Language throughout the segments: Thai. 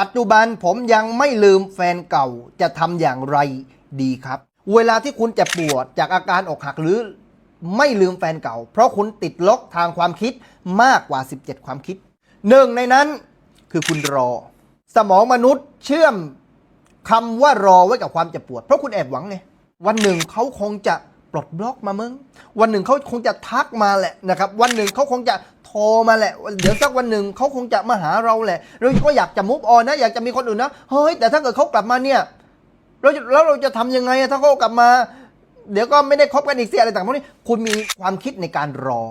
ปัจจุบันผมยังไม่ลืมแฟนเก่าจะทำอย่างไรดีครับ เวลาที่คุณจะปวดจากอาการอกหักหรือไม่ลืมแฟนเก่า เพราะคุณติดล็อกทางความคิดมากกว่า 17 ความคิดหนึ่งในนั้นคือคุณรอ สมองมนุษย์เชื่อมคำว่ารอไว้กับความเจ็บปวด เพราะคุณแอบหวังไงวันหนึ่งเขาคงจะปลดบล็อกมามึง วันหนึ่งเขาคงจะทักมาแหละนะครับ วันหนึ่งเขาคงจะ โทรมาแหละ เดี๋ยวสักวันหนึ่งเขาคงจะมาหาเราแหละ เราก็อยากจะมุฟออนนะ อยากจะมีคนอื่นนะ เฮ้ย แต่ถ้าเกิดเขากลับมาเนี่ยเราแล้วเราจะทำยังไงอะถ้าเขากลับมา เดี๋ยวก็ไม่ได้คบกันอีกเสียอะไรต่างพวกนี้ คุณมีความคิดในการรอ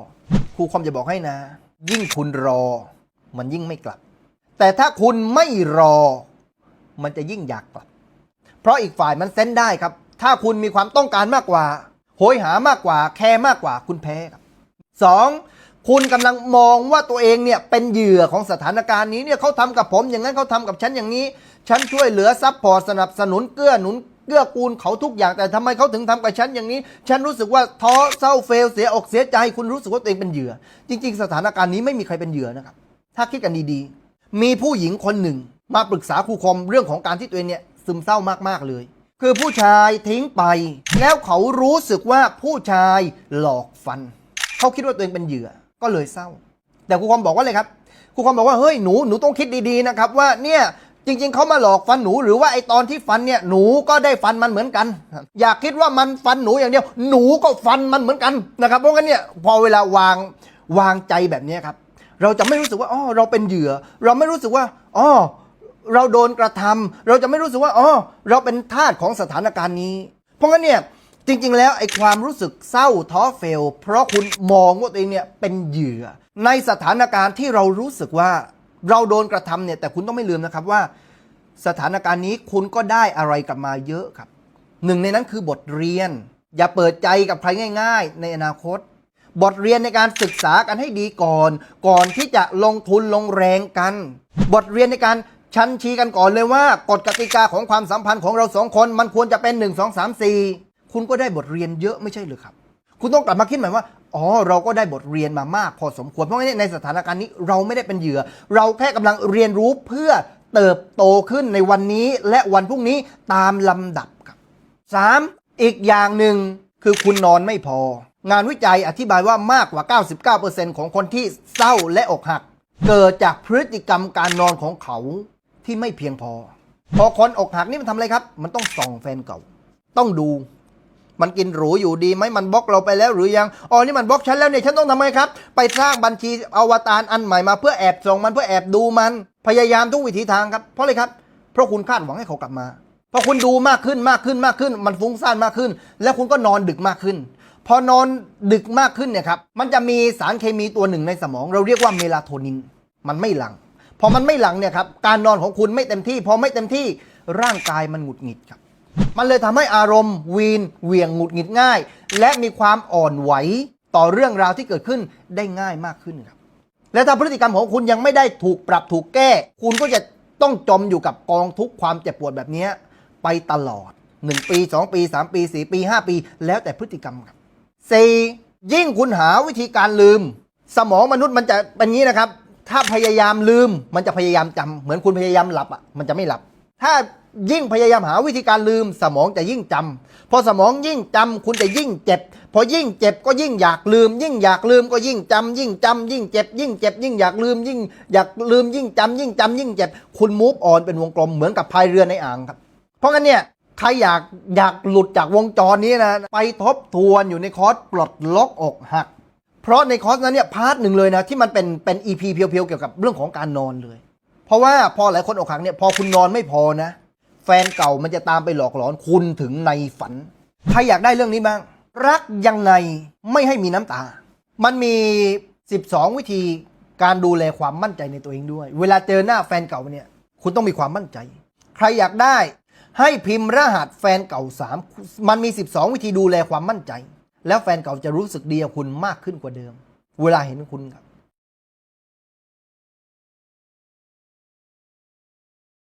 ครูคอมจะบอกให้นะ ยิ่งคุณรอ มันยิ่งไม่กลับ แต่ถ้าคุณไม่รอ มันจะยิ่งอยากกลับ เพราะอีกฝ่ายมันเซนได้ครับ ถ้าคุณมีความต้องการมากกว่า โหยหามากกว่า แคร์มากกว่า คุณแพ้ครับสอง คุณกำลังมองว่าตัวเองเนี่ยเป็นเหยื่อของสถานการณ์นี้เนี่ยเขาทำกับผมอย่างนั้นเขาทำกับฉันอย่างนี้ ฉันช่วยเหลือซัพพอร์ตสนับสนุนเกื้อหนุนเกื้อกูลเขาทุกอย่างแต่ทำไมเขาถึงทำกับฉันอย่างนี้ ฉันรู้สึกว่าท้อเศร้าเฟลเสียอกเสียใจ คุณรู้สึกว่าตัวเองเป็นเหยื่อ จริง ๆ สถานการณ์นี้ไม่มีใครเป็นเหยื่อนะครับ ถ้าคิดกันดีๆ มีผู้หญิงคนหนึ่ง มาปรึกษาครูคอมเรื่องของการที่ตัวเองเนี่ยซึมเศร้ามากๆเลย คือผู้ชายทิ้งไป แล้วเขารู้สึกว่าผู้ชายหลอกฟัน เขาคิดว่าตัวเองเป็นเหยื่อ ก็เลยเศร้า แต่ครูคอมบอกว่าเลยครับครูคอมบอกว่าเฮ้ยหนูหนูต้องคิดดีๆนะครับว่าเนี่ยจริง ๆเขามาหลอกฟันหนูหรือว่าไอตอนที่ฟันเนี่ยหนูก็ได้ฟันมันเหมือนกัน อยากคิดว่ามันฟันหนูอย่างเดียว หนูก็ฟันมันเหมือนกันนะครับเพราะงั้นเนี่ยพอเวลาวางวางใจแบบนี้ครับ เราจะไม่รู้สึกว่าอ๋อเราเป็นเหยื่อ เราไม่รู้สึกว่าอ๋อเราโดนกระทำเราจะไม่รู้สึกว่าอ๋อเราเป็นทาสของสถานการณ์นี้ เพราะงั้นเนี่ย จริงๆ แล้วไอ้ความรู้สึกเศร้าท้อเฟล เพราะคุณมองว่าตัวเองเนี่ยเป็นเหยื่อ ในสถานการณ์ที่เรารู้สึกว่าเราโดนกระทำเนี่ยแต่คุณต้องไม่ลืมนะครับว่า สถานการณ์นี้คุณก็ได้อะไรกลับมาเยอะครับ หนึ่งในนั้นคือบทเรียน อย่าเปิดใจกับใครง่าย ๆ ในอนาคต บทเรียนในการศึกษากันให้ดีก่อน ก่อนที่จะลงทุนลงแรงกัน บทเรียนในการชันชี้กันก่อนเลยว่ากฎกติกาของความสัมพันธ์ของเราสองคนมันควรจะเป็น 1 2 3 4 คุณก็ได้บทเรียนเยอะไม่ใช่หรือครับ คุณต้องกลับมาคิดใหม่ว่า อ๋อ เราก็ได้บทเรียนมามากพอสมควร เพราะงั้นในสถานการณ์นี้เราไม่ได้เป็นเหยื่อ เราแค่กำลังเรียนรู้เพื่อเติบโตขึ้นในวันนี้และวันพรุ่งนี้ตามลำดับครับ 3. อีกอย่างหนึ่งคือคุณนอนไม่พอ งานวิจัยอธิบายว่ามากกว่า 99%ของคนที่เศร้าและอกหัก เกิดจากพฤติกรรมการนอนของเขาที่ไม่เพียงพอ พอคนอกหักนี่มันทำอะไรครับ มันต้องส่องแฟนเก่า ต้องดู มันกินหรูอยู่ดีไหมมันบล็อกเราไปแล้วหรือยังอ๋อนี่มันบล็อกฉันแล้วเนี่ยฉันต้องทำไงครับ ไปสร้างบัญชีอวตารอันใหม่มาเพื่อแอบส่งมันเพื่อแอบดูมัน พยายามทุกวิถีทางครับเพราะอะไรครับ เพราะคุณคาดหวังให้เขากลับมาพอคุณดูมากขึ้นมากขึ้นมากขึ้น มันฟุ้งซ่านมากขึ้น แล้วคุณก็นอนดึกมากขึ้น พอนอนดึกมากขึ้นเนี่ยครับมันจะมีสารเคมีตัวหนึ่งในสมอง เราเรียกว่าเมลาโทนิน มันไม่หลังพอมันไม่หลังเนี่ยครับการนอนของคุณไม่เต็มที่ พอไม่เต็มที่ร่างกายมันหงุดหงิดครับ มันเลยทำให้อารมณ์วีนเหวี่ยงหงุดหงิดง่าย และมีความอ่อนไหวต่อเรื่องราวที่เกิดขึ้นได้ง่ายมากขึ้นครับและถ้าพฤติกรรมของคุณยังไม่ได้ถูกปรับถูกแก้ คุณก็จะต้องจมอยู่กับกองทุกข์ความเจ็บปวดแบบนี้ไปตลอด 1 ปี 2 ปี 3 ปี 4 ปี 5 ปี แล้วแต่พฤติกรรมครับ 4. ยิ่งคุณหาวิธีการลืม สมองมนุษย์มันจะเป็นงี้นะครับ ถ้าพยายามลืมมันจะพยายามจำเหมือนคุณพยายามหลับอะมันจะไม่หลับ ถ้า ยิ่งพยายามหาวิธีการลืมสมองจะยิ่งจำพอสมองยิ่งจำคุณจะยิ่งเจ็บ พอยิ่งเจ็บก็ยิ่งอยากลืม ยิ่งอยากลืมก็ยิ่งจำยิ่งจำยิ่งเจ็บ ยิ่งเจ็บ ยิ่งอยากลืม ยิ่งอยากลืม ยิ่งจำยิ่งจำยิ่งเจ็บ คุณมูฟออนเป็นวงกลมเหมือนกับพายเรือในอ่างครับ เพราะงั้นเนี่ยใครอยากอยากหลุดจากวงจรนี้นะไปทบทวนอยู่ในคอร์สปลดล็อกอกหัก เพราะในคอร์สนั้นเนี่ยพาร์ทหนึ่งเลยนะที่มันเป็นเป็น EP เพียวๆเกี่ยวกับเรื่องของการนอนเลย เพราะว่าพอหลายคนอกหักเนี่ยพอคุณนอนไม่พอนะ แฟนเก่ามันจะตามไปหลอกหลอนคุณถึงในฝัน ใครอยากได้เรื่องนี้บ้าง รักยังไงไม่ให้มีน้ำตา มันมี 12 วิธีการดูแลความมั่นใจในตัวเองด้วย เวลาเจอหน้าแฟนเก่าเนี่ย คุณต้องมีความมั่นใจ ใครอยากได้ให้พิมพ์รหัสแฟนเก่า 3 มันมี 12 วิธีดูแลความมั่นใจ แล้วแฟนเก่าจะรู้สึกดีกับคุณมากขึ้นกว่าเดิม เวลาเห็นคุณครับ